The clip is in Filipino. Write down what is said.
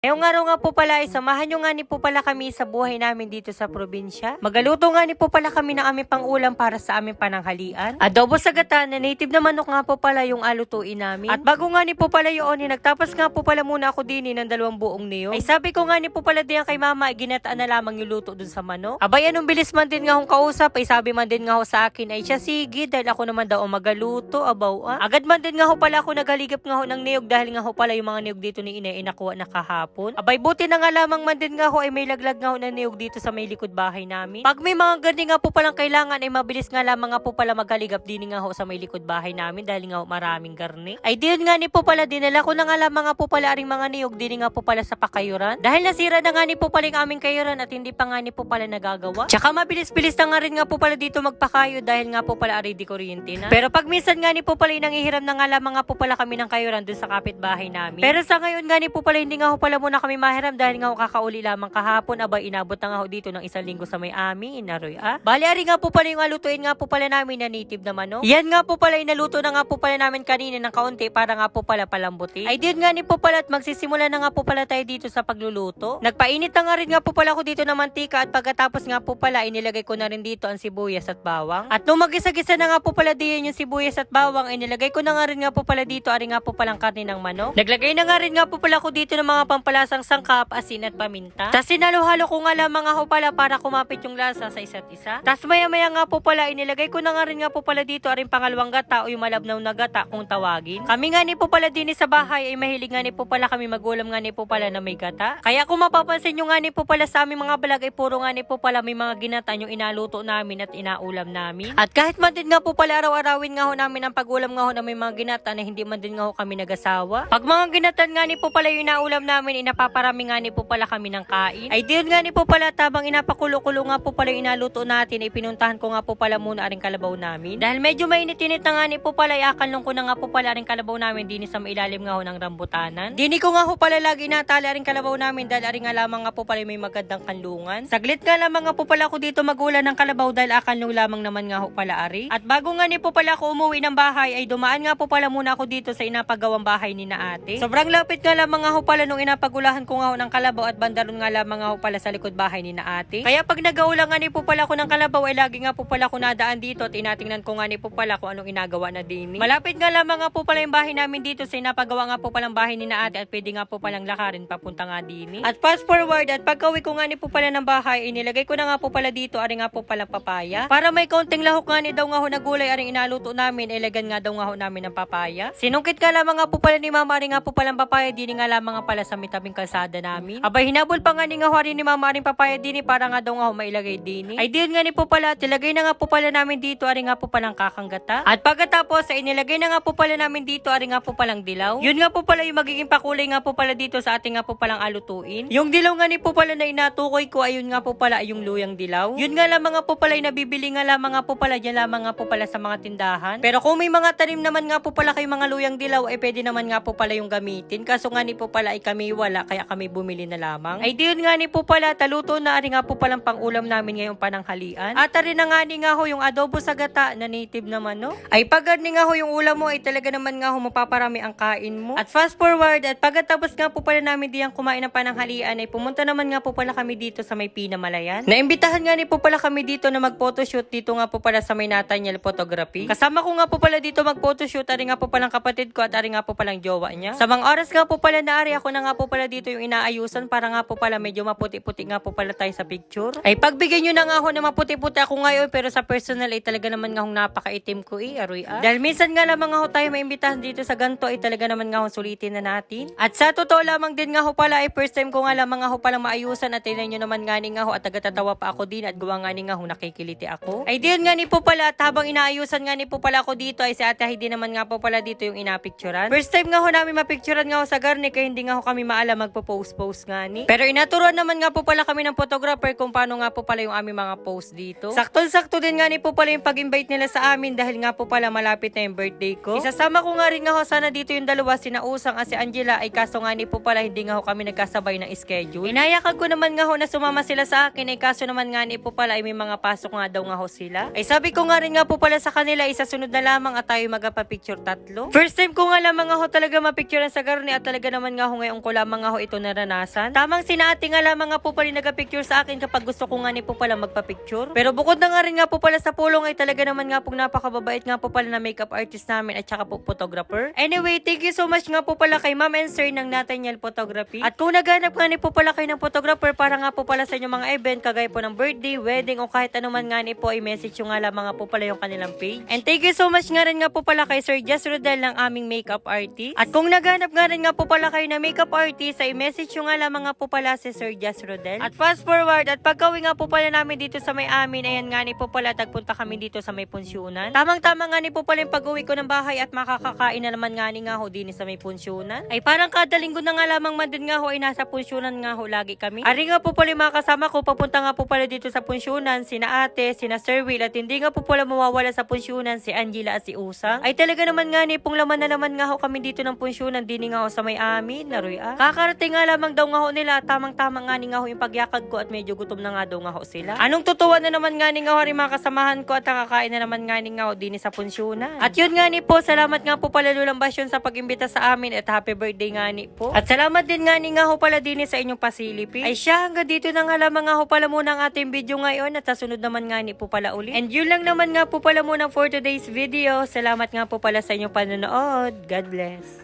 Ngayong araw nga po pala ay samahan nyo nga ni po pala kami sa buhay namin dito sa probinsya. Magaluto nga ni po pala kami ng aming pangulam para sa aming pananghalian. Adobo sa gata na native na manok nga po pala yung alutuin namin. At bago nga ni po pala yun, eh, nagtapas nga po pala muna ako din eh, ng dalawang buong niyog. Ay sabi ko nga ni po pala diyan kay mama, ginataan na lamang yung luto dun sa manok. Abay anong bilis man din nga akong kausap, ay sabi man din nga ako sa akin, ay siya sige dahil ako naman daw magaluto, abaw ah. Agad man din nga ho pala ako naghaligap nga ho ng niyog dahil nga ho pala yung mga niyog dito ni ina nakuha na kahapon. Abay buti na nga lamang man din nga ho ay may laglag nga ho na niyog dito sa may likod bahay namin. Pag may mga gani nga po palang kailangan ay mabilis nga lamang nga po pala maghaligap din nga ho sa may likod bahay namin dahil nga ho maraming garni. Ay din nga ni po pala dinala ko na nga lamang nga po pala aring mga niyog din nga po pala sa pakayuran. Dahil nasira na nga ni po pala yung aming kayuran at hindi pa nga ni po pala nagagawa. Tsaka mabilis-bilis na nga rin nga po pala dito magpakayo dahil nga po pala ari di kuryente na. Pero pag minsan nga ni po pala nangihiram na nga lamang nga po pala kami ng kayuran dun sa kapitbahay namin. Pero sa ngayon nga ni po pala hindi nga ho pala muna kami mahiram dahil nga kakauli lamang kahapon abay inabot na nga dito ng isang linggo sa may amin inaroy ah. Bali ari nga po pala yung alutuin nga po pala namin na native na manok. Yan nga po pala inaluto na nga po pala namin kanina ng kaunti para nga po pala palambutin. Ay din nga ni po pala at magsisimula na nga po pala tayo dito sa pagluluto. Nagpainit na nga rin nga po pala ako dito ng mantika at pagkatapos nga po pala inilagay ko na rin dito ang sibuyas at bawang. At nung magisa-gisa na nga po pala diyan yung sibuyas at bawang inilagay ko na nga rin nga po pala dito ari nga po palang karne ng manok. Naglagay na nga rin nga po pala ako dito ng mga pampalasang sangkap, asin at paminta. Tapos sinalo-halo ko nga lamang ako pala para kumapit yung lasa sa isa't isa. Tapos maya-maya nga po pala inilagay ko na nga rin nga po pala dito aring pangalawang gata o yung malabnaw na gata kung tawagin. Kami nga ni po pala din sa bahay ay mahilig nga ni po pala kami magulam nga ni po pala na may gata. Kaya kung mapapansin nyo nga ni po pala sa aming mga vlog ay puro nga ni po pala may mga ginata yung inaluto namin at inaulam namin. At kahit man din nga po pala araw-arawin nga ho namin ang pagulam nga ho na may mga ginata na hindi man din nga ho kami nagasawa. Pag mga ginatan nga ni po pala yung inaulam namin, inapaparami nga ni po pala kami ng kain. Ay din nga ni po pala tabang inapakulo-kulo nga po pala inaluto natin, ay pinuntahan ko nga po pala muna aring kalabaw namin. Dahil medyo mainit-init na nga ni po pala, ay akalong ko na nga po pala aring kalabaw namin din sa mailalim nga ho ng rambutanan. Dini ko nga ho pala lagi natali aring kalabaw namin dahil aring nga lamang nga po pala may magandang kanlungan. Saglit nga lamang nga po pala ako dito magulan ng kalabaw dahil akalong lamang naman nga ho pala ari. At bago nga ni po pala ako umuwi ng bahay ay dumaan nga po pala muna ako dito sa inapagawang bahay ni na ate. Sobrang lapit nga lamang nga ho pala nung inapagulahan ko nga ho ng kalabaw at bandaron nga lamang nga ho pala sa likod bahay ni na ate. Kaya pag nagaulang nga ni po pala ako ng kalabaw ay lagi nga po pala ako nadaan dito at inatingnan ko nga ni po pala kung anong inagawa na din. Malapit nga lamang nga po pala yung bahay namin dito sa inapagawa nga po palang bahay ni na ate at pwede nga po palang lakarin papunta nga din. At fast forward at pagkawi ko nga ni po pala ng bahay inilagay ko na nga po pala dito ari nga po palang papaya. Para may kaunting lahok nga ni daw nga ho na gulay aring inaluto namin ilagan nga daw nga ho namin ng papaya. Sinungkit ka lamang nga po pala ni mama ari nga po palang papaya din nga lamang nga pala sa mitabing kalsada namin. Abay hinabol pa nga ni nga ho ari ni mama aring papaya din para nga daw nga ho mailagay din. Ay din nga ni po pala tilagay na nga po pala namin dito ari nga po palang kakanggata. At pagkatapos ay inilagay na nga po pala namin dito ari nga po palang dilaw. Yun nga po pala yung magiging pakulay nga po pala dito sa ating nga po palang alutuin. Yung dilaw nga ni po pala na inatukoy ko ayun nga po pala ay yung luyang dilaw. Yun nga lamang nga po pala ay nabibili nga lamang nga po pala dyan lamang nga po pala sa mga tindahan. Pero kung may mga tanim naman nga po pala kayo mga luyang dilaw ay pwede naman nga po pala yung gamitin. Kaso nga ni po pala ay kami wala kaya kami bumili na lamang. Ay diyon nga ni po pala taluto na ari nga po palang pangulam namin ngayong pananghalian. At ari na nga ni nga ho yung adobo sa gata na native naman no. Ay pagad ni nga ho yung ulam mo ay talaga naman nga ho mapaparami ang kain mo. At fast forward at pagkatapos nga po pala namin diyang kumain ng pananghalian ay pumunta naman nga po pala kami dito sa may Pinamalayan. Naimbitahan nga ni po pala kami dito na mag-photoshoot dito nga po pala sa may Nathaniel Photography. Kasama ko nga po pala dito mag-photoshoot ari nga po palang kapatid ko at ari nga po palang jowa niya. Sa mga oras nga po pala na ari ako na nga po pala dito yung inaayusan para nga po pala medyo maputi-puti nga po pala tayo sa picture. Ay pagbigyan nyo na nga ho na maputi-puti ako ngayon pero sa personal ay talaga naman nga hong napakaitim ko eh, aroy ah. Dahil minsan nga lamang nga ho tayo maimbitahan dito sa ganto ay talaga naman nga ho sulitin na natin. At sa totoo lamang din nga ho pala ay first time ko nga lamang nga ho pala maayusan at tinan nyo naman nga ni nga ho at tagatatawa pa ako din at gawa nga ni nga ho nakikiliti ako. Ay din nga ni po pala at habang inaayusan nga ni po pala ako dito ay si ate Heidi naman nga po pala dito yung inapicturan. First time nga ho namin mapicturan nga ho sa garni kaya hindi nga ho kami maalam magpo-post-post nga ni. Pero inaturuan naman nga po pala kami ng photographer kung paano nga po pala yung aming mga post dito. Sakto-sakto din nga ni po pala yung pag-invite nila sa amin dahil nga po pala malapit na yung birthday ko. Isasama ko nga rin nga ho sana dito yung dalawa sina Usang at si Angela ay kaso nga ni po pala hindi nga ho kami nagkasabay ng schedule. Inayakan ko naman nga ho na sumama sila sa akin ay kaso naman nga ni po pala ay may mga pasok nga daw nga ho sila. Ay sabi ko nga rin nga po pala sa kanila isa sunod na lamang at tayo magpa-picture tatlo. First time ko nga lamang nga ho talaga mapicturean sa garni at talaga naman nga ho ngayon ko lamang lamang ho ito naranasan. Tamang sinati nga lamang nga po pala yung nagpa-picture sa akin kapag gusto ko nga ni po pala magpa-picture. Pero bukod na nga rin nga po pala sa pulong ay talaga naman nga po napakababait nga po pala na makeup artist namin at saka po photographer. Anyway, thank you so much nga po pala kay Ma'am and Sir ng Nathaniel Photography. At kung naghanap nga ni po pala kayo ng photographer para nga po pala sa inyong mga event kagaya po ng birthday, wedding o kahit ano man nga ni po ay message yung nga lamang nga po pala yung kanilang page. And thank you so much nga rin nga po pala kay Sir Jess Rodel ng aming makeup artist. At kung naghanap nga rin nga po pala kayo ng makeup artist ay message yung nga lamang nga po pala si Sir Jess Rodel. At fast forward at pagkawi nga po pala namin dito sa may amin, ayan nga ni po pala tagpunta kami dito sa may punsyonan. Tamang-tama nga ni po pala yung pag-uwi ko ng bahay at makakakain na naman nga ni nga ho din sa may punsyonan. Ay parang kada linggo na nga lamang man din nga ho ay nasa punsyonan nga ho lagi kami. Ari nga po pala yung mga kasama ko papunta nga po pala dito sa punsyonan, sina ate, sina Sir Will at hindi nga po pala mawawala sa punsyonan si Angela at si Usang. Ay talaga naman nga ni pong laman na naman nga ho kami dito ng punsyonan, din nga ho sa may amin, naroy ah. Kakarating nga lamang daw nga ho nila tamang-tama nga ni nga ho yung pagyakag ko at medyo gutom na nga daw nga ho sila. Anong tutuwa na naman nga ni nga ho rin mga kasamahan ko at nakakain na naman nga ni nga ho din sa punsyonan. At yun nga ni po, salamat nga po pala Lulang Basyon sa pag-imbita sa amin at happy birthday nga ni po. At salamat din nga ni nga ho pala din sa inyong pasilipin. Ay siya, hanggang dito na nga lamang nga ho pala muna ang ating video ngayon at sa sunod naman nga ni po pala ulit. And yun lang naman nga po pala muna for today's video. Salamat nga po pala sa inyong panonood. God bless.